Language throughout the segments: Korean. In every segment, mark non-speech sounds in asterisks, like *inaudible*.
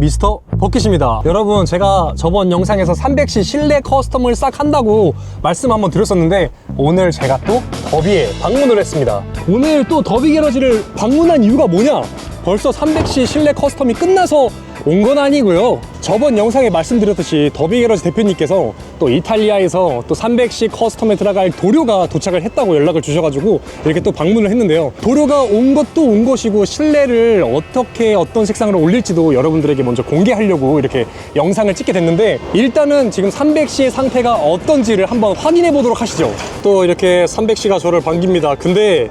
미스터 버킷입니다. 여러분 제가 저번 영상에서 300C 실내 커스텀을 싹 한다고 말씀 한번 드렸었는데 오늘 제가 또 더비에 방문을 했습니다. 오늘 또 더비 게러지를 방문한 이유가 뭐냐? 벌써 300C 실내 커스텀이 끝나서 온 건 아니고요. 저번 영상에 말씀드렸듯이 더비 게러지 대표님께서 또 이탈리아에서 또 300C 커스텀에 들어갈 도료가 도착을 했다고 연락을 주셔가지고 이렇게 또 방문을 했는데요. 도료가 온 것도 온 것이고 실내를 어떻게 어떤 색상으로 올릴지도 여러분들에게 먼저 공개하려고 이렇게 영상을 찍게 됐는데 일단은 지금 300C의 상태가 어떤지를 한번 확인해 보도록 하시죠. 또 이렇게 300C가 저를 반깁니다. 근데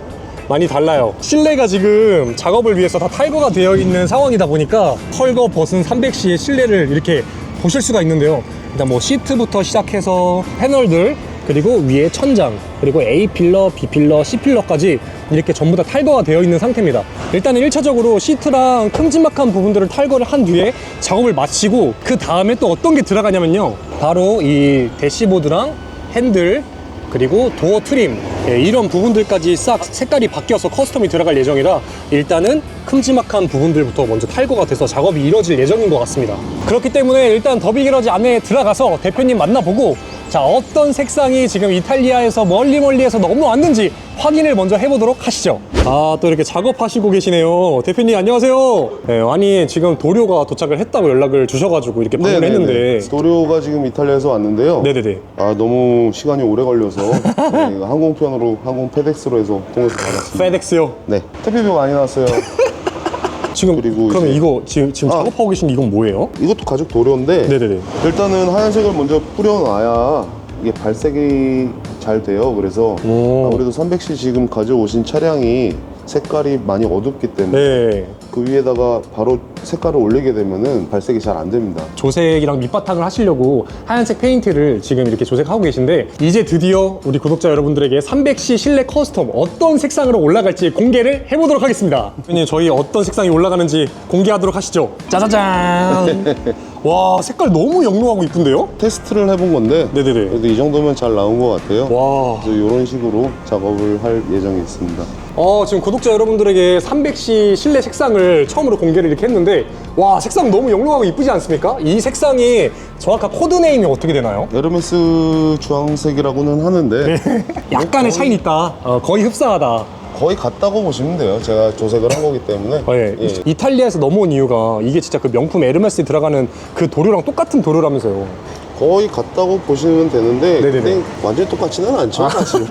많이 달라요. 실내가 지금 작업을 위해서 다 탈거가 되어 있는 상황이다 보니까 털거 벗은 300C의 실내를 이렇게 보실 수가 있는데요. 일단 뭐 시트부터 시작해서 패널들 그리고 위에 천장 그리고 A 필러, B 필러, C 필러까지 이렇게 전부 다 탈거가 되어 있는 상태입니다. 일단은 1차적으로 시트랑 큼지막한 부분들을 탈거를 한 뒤에 작업을 마치고 그 다음에 또 어떤 게 들어가냐면요. 바로 이 대시보드랑 핸들 그리고 도어 트림 예, 이런 부분들까지 싹 색깔이 바뀌어서 커스텀이 들어갈 예정이라 일단은 큼지막한 부분들부터 먼저 탈거가 돼서 작업이 이뤄질 예정인 것 같습니다. 그렇기 때문에 일단 더비 게러지 안에 들어가서 대표님 만나보고 자 어떤 색상이 지금 이탈리아에서 멀리 멀리에서 넘어왔는지 확인을 먼저 해보도록 하시죠. 아 또 이렇게 작업하시고 계시네요. 대표님 안녕하세요. 네, 아니 지금 도료가 도착을 했다고 연락을 주셔가지고 이렇게 방문을 했는데. 도료가 지금 이탈리아에서 왔는데요. 네네네. 아 너무 시간이 오래 걸려서. *laughs* 네, 항공편으로 항공 페덱스로 해서 통해서 받았습니다. 페덱스요? 네, 택배비 많이 나왔어요. 지금 그리고 그러면 이제- 이거 지금 지금 아. 작업하고 계신 게 이건 뭐예요? 이것도 가죽 도료인데 네네네. 일단은 하얀색을 먼저 뿌려놔야 이게 발색이 잘 돼요. 그래서 오. 아무래도 300C 지금 가져오신 차량이 색깔이 많이 어둡기 때문에 네. 그 위에다가 바로 색깔을 올리게 되면은 발색이 잘 안 됩니다. 조색이랑 밑바탕을 하시려고 하얀색 페인트를 지금 이렇게 조색하고 계신데 이제 드디어 우리 구독자 여러분들에게 300C 실내 커스텀 어떤 색상으로 올라갈지 공개를 해보도록 하겠습니다. 대표님 저희 어떤 색상이 올라가는지 공개하도록 하시죠. 짜자잔. *laughs* 와 색깔 너무 영롱하고 이쁜데요? 테스트를 해본 건데 네네네. 그래도 이 정도면 잘 나온 것 같아요. 와. 그래서 이런 식으로 작업을 할 예정이 있습니다. 어, 지금 구독자 여러분들에게 300C 실내 색상을 처음으로 공개를 이렇게 했는데 와 색상 너무 영롱하고 이쁘지 않습니까? 이 색상이 정확한 코드네임이 어떻게 되나요? 에르메스 주황색이라고는 하는데 약간의 차이는 있다. 어, 거의 흡사하다. 거의 같다고 보시면 돼요. 제가 조색을 한 거기 때문에. 예, 예. 이탈리아에서 넘어온 이유가 이게 진짜 그 명품 에르메스에 들어가는 그 도료랑 똑같은 도료라면서요. 거의 같다고 보시면 되는데 네네네. 아. 근데 완전 똑같지는 않죠 사실.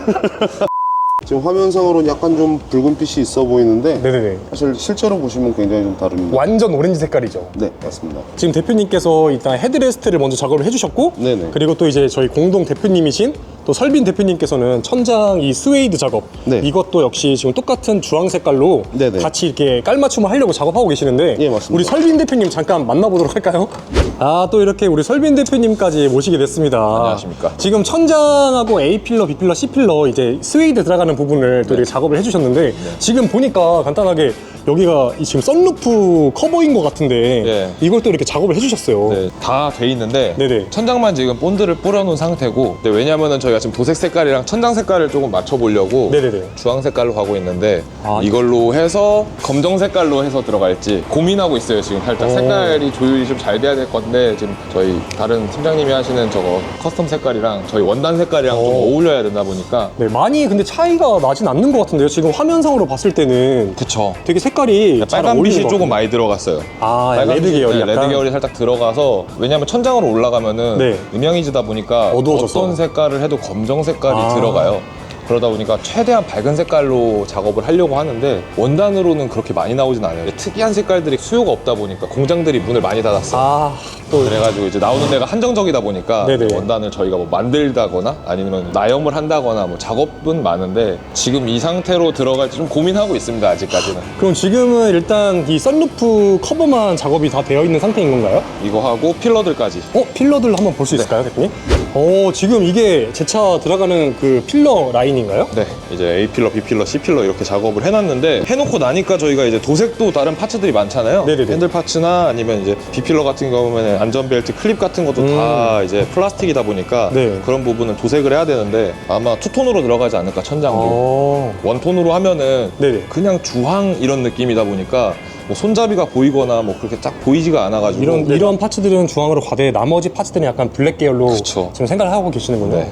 지금 화면상으로는 약간 좀 붉은 빛이 있어 보이는데 네네네. 사실 실제로 보시면 굉장히 좀 다릅니다. 완전 오렌지 색깔이죠. 네 맞습니다. 지금 대표님께서 일단 헤드레스트를 먼저 작업을 해주셨고, 네네. 그리고 또 이제 저희 공동 대표님이신 또 설빈 대표님께서는 천장 이 스웨이드 작업, 네. 이것도 역시 지금 똑같은 주황 색깔로 네네. 같이 이렇게 깔맞춤을 하려고 작업하고 계시는데, 예, 맞습니다. 우리 설빈 대표님 잠깐 만나보도록 할까요? 아 또 이렇게 우리 설빈 대표님까지 모시게 됐습니다. 안녕하십니까. 지금 천장하고 A 필러, B 필러, C 필러 이제 스웨이드 들어가는 부분을 또 이렇게 작업을 해주셨는데 지금 보니까 간단하게 여기가 이 지금 썬루프 커버인 것 같은데 네. 이걸 또 이렇게 작업을 해주셨어요. 네, 다 돼 있는데 네네. 천장만 지금 본드를 뿌려놓은 상태고 근데 왜냐면은 저희가 지금 도색 색깔이랑 천장 색깔을 조금 맞춰보려고 네네네. 주황 색깔로 가고 있는데 아, 이걸로 해서 검정 색깔로 해서 들어갈지 고민하고 있어요 지금 살짝 오. 색깔이 조율이 좀 잘 돼야 될 건데 지금 저희 다른 팀장님이 하시는 저거 커스텀 색깔이랑 저희 원단 색깔이랑 좀 오. 어울려야 되다 보니까 네, 많이 근데 차이가 나진 않는 것 같은데요. 지금 화면상으로 봤을 때는 그쵸 되게 색깔 이 잘 빨간 어울리는 빛이 것 조금 같아요. 많이 들어갔어요. 아, 빨간 레드 빛이- 계열이 네, 약간 레드 계열이 살짝 들어가서 왜냐면 천장으로 올라가면은 네. 음영이지다 보니까 어두워져서. 어떤 색깔을 해도 검정 색깔이 아. 들어가요. 그러다 보니까 최대한 밝은 색깔로 작업을 하려고 하는데 원단으로는 그렇게 많이 나오진 않아요. 특이한 색깔들이 수요가 없다 보니까 공장들이 문을 많이 닫았어요. 아, 또 그래가지고 이제 나오는 데가 한정적이다 보니까 네네. 원단을 저희가 뭐 만들다거나 아니면 나염을 한다거나 뭐 작업은 많은데 지금 이 상태로 들어갈지 좀 고민하고 있습니다 아직까지는 그럼 지금은 일단 이 썬루프 커버만 작업이 다 되어 있는 상태인 건가요? 이거 하고 필러들까지 어, 필러들 한번 볼수 네. 있을까요, 대표님? 어, 지금 이게 제 차 들어가는 그 필러 라인 인가요? 네, 이제 A 필러, B 필러, C 필러 이렇게 작업을 해놨는데 해놓고 나니까 저희가 이제 도색도 다른 파츠들이 많잖아요. 네네네. 핸들 파츠나 아니면 이제 B 필러 같은 경우에는 안전벨트 클립 같은 것도 다 이제 플라스틱이다 보니까 음. 네. 그런 부분은 도색을 해야 되는데 아마 투톤으로 들어가지 않을까 천장도. 어, 원톤으로 하면은 네네. 그냥 주황 이런 느낌이다 보니까 뭐 손잡이가 보이거나 뭐 그렇게 딱 보이지가 않아가지고 이런 이런 파츠들은 주황으로 가되 나머지 파츠들은 약간 블랙 계열로 그쵸. 지금 생각을 하고 계시는군요. 네.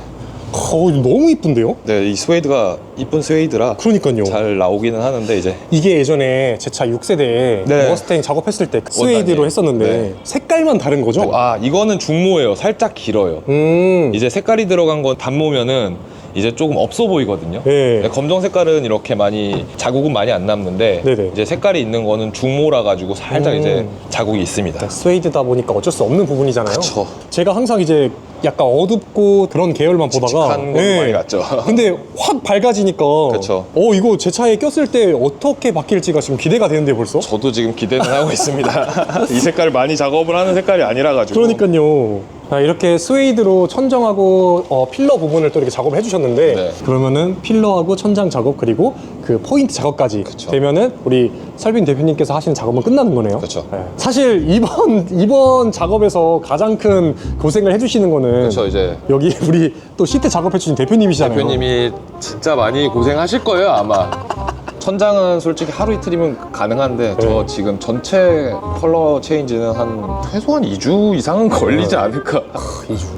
어, 이거 너무 이쁜데요? 네, 이 스웨이드가 이쁜 스웨이드라 그러니까요. 잘 나오기는 하는데 이제 이게 예전에 제 차 6세대에 네. 머스탱 작업했을 때 스웨이드로 원단이. 했었는데 네. 색깔만 다른 거죠? 아 이거는 중모예요. 살짝 길어요. 음. 이제 색깔이 들어간 건 단모면은 이제 조금 없어 보이거든요. 네. 검정 색깔은 이렇게 많이 자국은 많이 안 남는데 네네. 이제 색깔이 있는 거는 중모라 가지고 살짝 음. 이제 자국이 있습니다. 스웨이드다 보니까 어쩔 수 없는 부분이잖아요. 그쵸. 제가 항상 이제 약간 어둡고 그런 계열만 보다가 칙칙한 거 많이 갔죠. *laughs* 근데 확 밝아지니까 그쵸. 어 이거 제 차에 꼈을 때 어떻게 바뀔지가 지금 기대가 되는데 벌써? 저도 지금 기대는 하고 있습니다. *laughs* *laughs* 이 색깔 많이 작업을 하는 색깔이 아니라 가지고. 그러니까요. 아, 이렇게 스웨이드로 천정하고 어, 필러 부분을 또 이렇게 작업을 해주셨는데 네. 그러면은 필러하고 천장 작업 그리고 그 포인트 작업까지 그쵸. 되면은 우리 설빈 대표님께서 하시는 작업은 끝나는 거네요. 그쵸. 네. 사실 이번 *laughs* 이번 작업에서 가장 큰 고생을 해주시는 거는 그렇죠 이제 여기 우리 또 시트 작업해 주신 대표님이시잖아요. 대표님이 진짜 많이 고생하실 거예요 아마. 천장은 솔직히 하루 이틀이면 가능한데 저 네. 지금 전체 컬러 체인지는 한 최소한 2주 이상은 걸리지 않을까.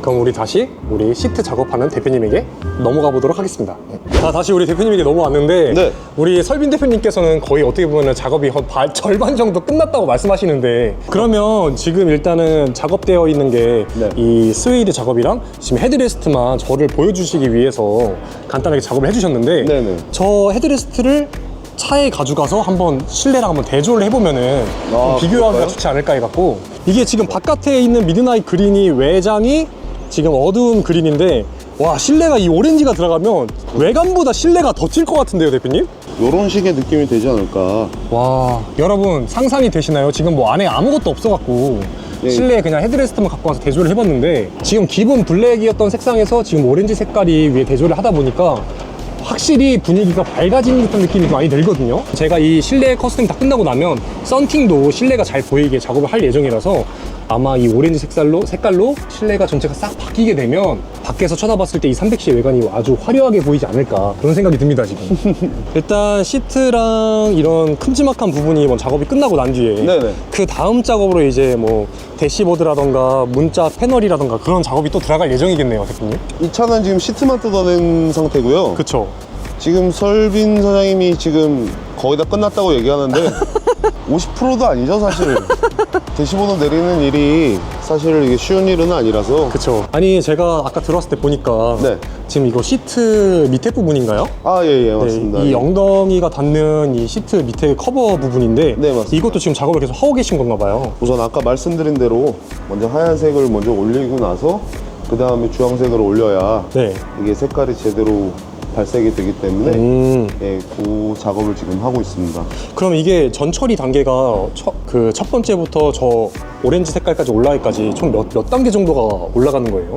그럼 우리 다시 우리 시트 작업하는 대표님에게 넘어가 보도록 하겠습니다. 자, 다시 우리 대표님에게 넘어왔는데 네. 우리 설빈 대표님께서는 거의 어떻게 보면 작업이 한 바- 절반 정도 끝났다고 말씀하시는데 그러면 지금 일단은 작업되어 있는 게 이 네. 스웨이드 작업이랑 지금 헤드레스트만 저를 보여주시기 위해서 간단하게 작업을 해주셨는데 네네. 저 헤드레스트를 차에 가져가서 한번 실내랑 한번 대조를 해보면은 좀 아, 비교하기가? 좋지 않을까 해갖고 이게 지금 바깥에 있는 미드나잇 그린이 외장이 지금 어두운 그린인데 와 실내가 이 오렌지가 들어가면 외관보다 실내가 더찔것 같은데요 대표님? 요런 식의 느낌이 되지 않을까. 와 여러분 상상이 되시나요? 지금 뭐 안에 아무것도 없어갖고 네. 실내에 그냥 헤드레스트만 갖고 와서 대조를 해봤는데 지금 기본 블랙이었던 색상에서 지금 오렌지 색깔이 위에 대조를 하다 보니까 확실히 분위기가 밝아지는 듯한 느낌이 많이 들거든요. 제가 이 실내 커스텀 다 끝나고 나면 썬팅도 실내가 잘 보이게 작업을 할 예정이라서 아마 이 오렌지 색깔로 색깔로 실내가 전체가 싹 바뀌게 되면 밖에서 쳐다봤을 때 이 300시의 외관이 아주 화려하게 보이지 않을까 그런 생각이 듭니다 지금 *laughs* 일단 시트랑 이런 큼지막한 부분이 뭐 작업이 끝나고 난 뒤에 네네. 그 다음 작업으로 이제 뭐 대시보드라던가 문자 패널이라던가 그런 작업이 또 들어갈 예정이겠네요 대표님 이 차는 지금 시트만 뜯어낸 상태고요. 그쵸 지금 설빈 사장님이 지금 거의 다 끝났다고 얘기하는데 *laughs* 50%도 아니죠 사실. *laughs* 대시보드 내리는 일이 사실 이게 쉬운 일은 아니라서. 그쵸 아니 제가 아까 들어왔을 때 보니까 네. 지금 이거 시트 밑에 부분인가요? 아 예예 네, 맞습니다. 이 예. 엉덩이가 닿는 이 시트 밑에 커버 부분인데 네, 맞습니다. 이것도 지금 작업을 계속 하고 계신 건가 봐요 우선 아까 말씀드린 대로 먼저 하얀색을 먼저 올리고 나서 그 다음에 주황색을 올려야 네. 이게 색깔이 제대로 발색이 되기 때문에 음. 예, 그 작업을 지금 하고 있습니다. 그럼 이게 전 처리 단계가 그 첫 번째부터 저 오렌지 색깔까지 올라가기까지 총 몇 몇 단계 정도가 올라가는 거예요?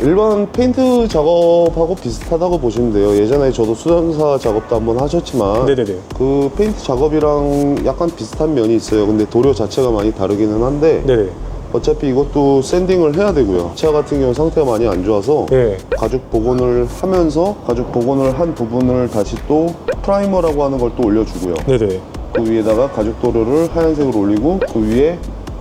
일반 페인트 작업하고 비슷하다고 보시면 돼요. 예전에 저도 수전사 작업도 한번 하셨지만 네네네. 그 페인트 작업이랑 약간 비슷한 면이 있어요. 근데 도료 자체가 많이 다르기는 한데 네네. 어차피 이것도 샌딩을 해야 되고요. 차 같은 경우 상태가 많이 안 좋아서 네. 가죽 복원을 하면서 가죽 복원을 한 부분을 다시 또 프라이머라고 하는 걸 또 올려주고요. 네네. 그 위에다가 가죽 도료를 하얀색으로 올리고 그 위에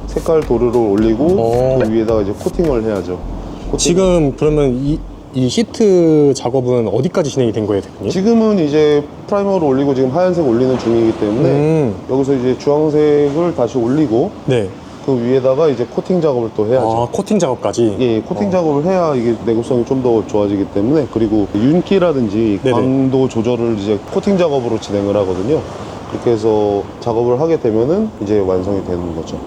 색깔 도료를 올리고 오. 그 위에다가 이제 코팅을 해야죠. 코팅. 지금 그러면 이, 이 시트 작업은 어디까지 진행이 된 거예요, 대표님? 지금은 이제 프라이머를 올리고 지금 하얀색 올리는 중이기 때문에 음. 여기서 이제 주황색을 다시 올리고 네. 그 위에다가 이제 코팅 작업을 또 해야죠. 아, 코팅 작업까지? 예, 코팅 어. 작업을 해야 이게 내구성이 좀 더 좋아지기 때문에 그리고 윤기라든지 네네. 광도 조절을 이제 코팅 작업으로 진행을 하거든요. 그렇게 해서 작업을 하게 되면은 이제 완성이 되는 거죠.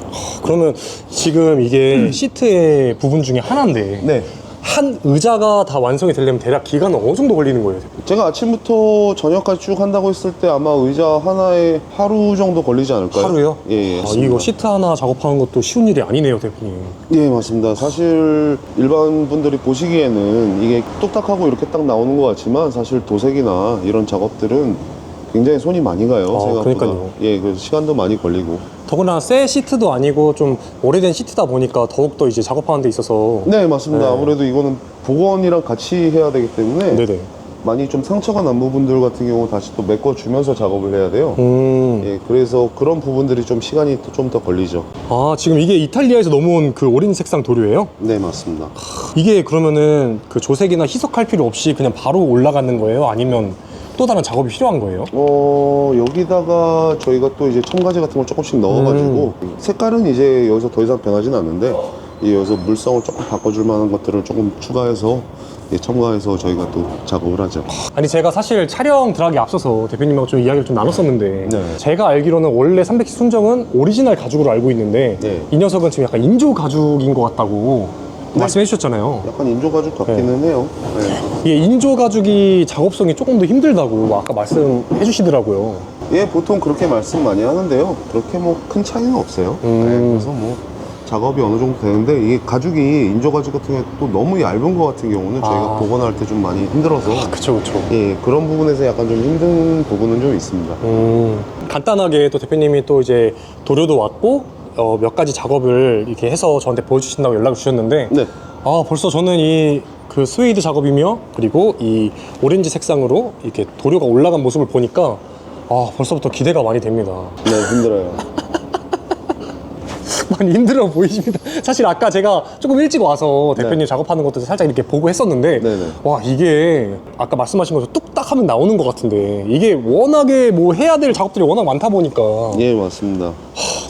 그러면 지금 이게 시트의 부분 중에 하나인데 네. 한 의자가 다 완성이 되려면 대략 기간은 어느 정도 걸리는 거예요? 제가 아침부터 저녁까지 쭉 한다고 했을 때 아마 의자 하나에 하루 정도 걸리지 않을까요? 하루요? 예, 예. 아, 맞습니다. 이거 시트 하나 작업하는 것도 쉬운 일이 아니네요, 대표님. 예, 맞습니다. 사실 일반 분들이 보시기에는 이게 뚝딱하고 이렇게 딱 나오는 것 같지만 사실 도색이나 이런 작업들은 굉장히 손이 많이 가요. 아, 생각보다. 그러니까요. 예, 그래서 시간도 많이 걸리고. 더구나 새 시트도 아니고 좀 오래된 시트다 보니까 더욱더 이제 작업하는 데 있어서 네, 맞습니다. 네. 아무래도 이거는 복원이랑 같이 해야 되기 때문에 네네. 많이 좀 상처가 난 부분들 같은 경우 다시 또 메꿔주면서 작업을 해야 돼요. 음. 예, 그래서 그런 부분들이 좀 시간이 좀 더 걸리죠. 아, 지금 이게 이탈리아에서 넘어온 그 오렌지 색상 도료예요? 네, 맞습니다. 이게 그러면은 그 조색이나 희석할 필요 없이 그냥 바로 올라가는 거예요? 아니면 또 다른 작업이 필요한 거예요? 어, 여기다가 저희가 또 이제 첨가제 같은 걸 조금씩 넣어가지고 색깔은 이제 여기서 더 이상 변하진 않는데 이 여기서 물성을 조금 바꿔줄 만한 것들을 조금 추가해서 예, 첨가해서 저희가 또 작업을 하죠. 아니 제가 사실 촬영 들어가기 앞서서 대표님하고 좀 이야기를 좀 나눴었는데 네. 제가 알기로는 원래 300시 순정은 오리지널 가죽으로 알고 있는데 네. 이 녀석은 지금 약간 인조 가죽인 것 같다고 말씀해 주셨잖아요. 약간 인조 가죽 같기는 해요. 네. 이게 인조 가죽이 작업성이 조금 더 힘들다고 아까 말씀해 주시더라고요. 예, 보통 그렇게 말씀 많이 하는데요. 그렇게 뭐 큰 차이는 없어요. 음. 네, 그래서 뭐 작업이 어느 정도 되는데 이게 가죽이 인조 가죽 같은 경우에 또 너무 얇은 것 같은 경우는 저희가 아. 복원할 때 좀 많이 힘들어서 그쵸 그쵸. 예, 그런 부분에서 약간 좀 힘든 부분은 좀 있습니다. 음, 간단하게 또 대표님이 또 이제 도료도 왔고 어, 몇 가지 작업을 이렇게 해서 저한테 보여주신다고 연락을 주셨는데 네. 아 벌써 저는 이 그 스웨이드 작업이며 그리고 이 오렌지 색상으로 이렇게 도료가 올라간 모습을 보니까 아 벌써부터 기대가 많이 됩니다. 네, 힘들어요. *laughs* 많이 힘들어 보이십니다. 사실 아까 제가 조금 일찍 와서 대표님 네. 작업하는 것도 살짝 이렇게 보고 했었는데 네네. 와 이게 아까 말씀하신 것처럼 뚝딱 하면 나오는 것 같은데 이게 워낙에 뭐 해야 될 작업들이 워낙 많다 보니까 예, 맞습니다.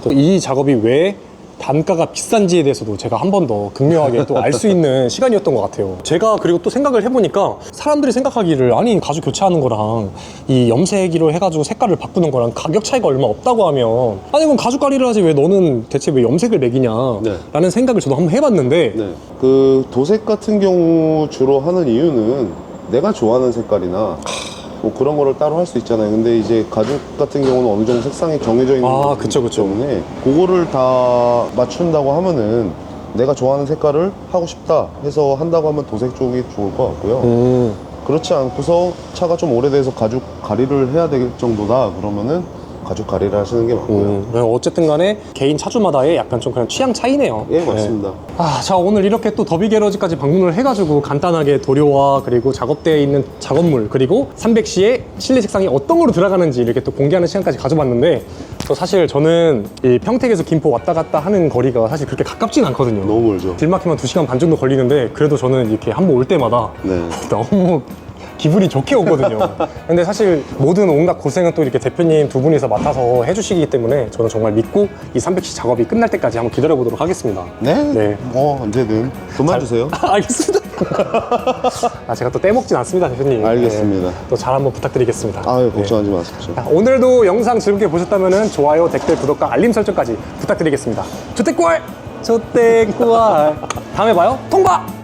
또이 작업이 왜 단가가 비싼지에 대해서도 제가 한 번 더 극명하게 또 알 수 있는 *laughs* 시간이었던 것 같아요. 제가 그리고 또 생각을 해보니까 사람들이 생각하기를 아니 가죽 교체하는 거랑 이 염색으로 해가지고 색깔을 바꾸는 거랑 가격 차이가 얼마 없다고 하면 아니 그럼 가죽 관리를 하지 왜 너는 대체 왜 염색을 매기냐 네. 라는 생각을 저도 한번 해봤는데 네. 그 도색 같은 경우 주로 하는 이유는 내가 좋아하는 색깔이나 뭐 그런 거를 따로 할 수 있잖아요. 근데 이제 가죽 같은 경우는 어느 정도 색상이 정해져 있는 아, 부분이 그쵸, 그쵸. 때문에 그거를 다 맞춘다고 하면은 내가 좋아하는 색깔을 하고 싶다 해서 한다고 하면 도색 쪽이 좋을 것 같고요. 음, 그렇지 않고서 차가 좀 오래돼서 가죽 가리를 해야 될 정도다 그러면은 가죽 가리를 하시는 게 맞고요. 음, 어쨌든 간에 개인 차주마다의 약간 좀 그냥 취향 차이네요. 예, 맞습니다. 아, 자 오늘 이렇게 또 더비 게러지까지 방문을 해가지고 간단하게 도료와 그리고 작업대에 있는 작업물 그리고 300C의 실내 색상이 어떤 거로 들어가는지 이렇게 또 공개하는 시간까지 가져봤는데 또 사실 저는 이 평택에서 김포 왔다 갔다 하는 거리가 사실 그렇게 가깝진 않거든요. 너무 멀죠. 길 막히면 2시간 반 정도 걸리는데 그래도 저는 이렇게 한 번 올 때마다 네. *laughs* 너무 기분이 좋게 오거든요. *laughs* 근데 사실 모든 온갖 고생은 또 이렇게 대표님 두 분이서 맡아서 해주시기 때문에 저는 정말 믿고 이 300C 작업이 끝날 때까지 한번 기다려 보도록 하겠습니다. 네? 네. 어, 언제든. 돈만 주세요. *laughs* 알겠습니다. *laughs* 아, 제가 또 떼먹진 않습니다, 대표님. 알겠습니다. 네, 또잘 한번 부탁드리겠습니다. 아유, 걱정하지 마십시오. 자, 오늘도 영상 즐겁게 보셨다면 좋아요, 댓글, 구독과 알림 설정까지 부탁드리겠습니다. 조태꿀! 조태꿀! 다음에 봐요. 통과!